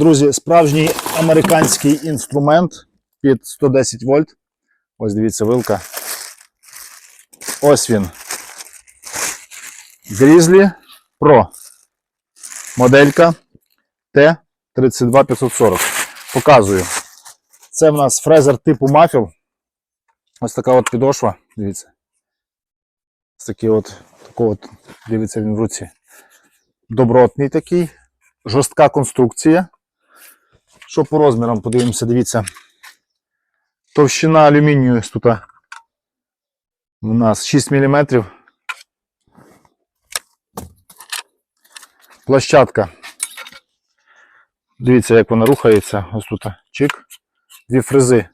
Друзі, справжній американський інструмент під 110 вольт. Ось дивіться, вилка. Ось він. Grizzly Pro. Моделька T32540. Показую. Це в нас фрезер типу мафіл. Ось така от підошва. Дивіться. Ось такий от, такого от, дивиться він в руці. Добротний такий. Жорстка конструкція. Що по розмірам, подивимося, дивіться. Товщина алюмінію тут у нас 6 мм. Площадка. Дивіться, як вона рухається. Ось тут чик. Дві фрези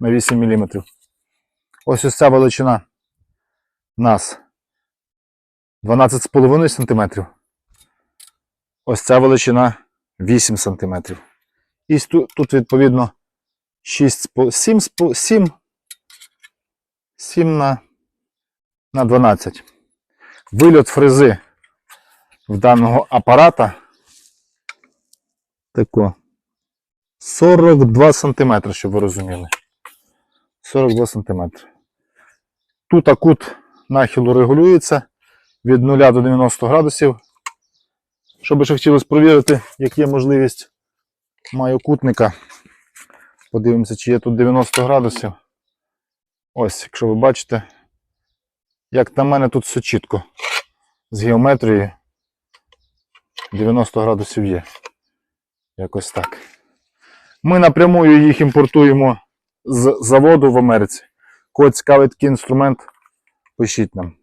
на 8 мм. Ось ось ця величина у нас 12,5 см. Ось ця величина 8 см. І тут, відповідно 6, 7, 7, 7 на, на 12. Вильот фрези в даного апарата тако 42 см, щоб ви розуміли. 42 см. Тут кут нахилу регулюється від 0 до 90 градусів. Що би ще хотілося провірити, як є можливість, маю кутника. Подивимося, чи є тут 90 градусів. Ось, якщо ви бачите, як на мене тут все чітко. З геометрією 90 градусів є. Якось так. Ми напрямую їх імпортуємо з заводу в Америці. Кого цікавить такий інструмент, пишіть нам.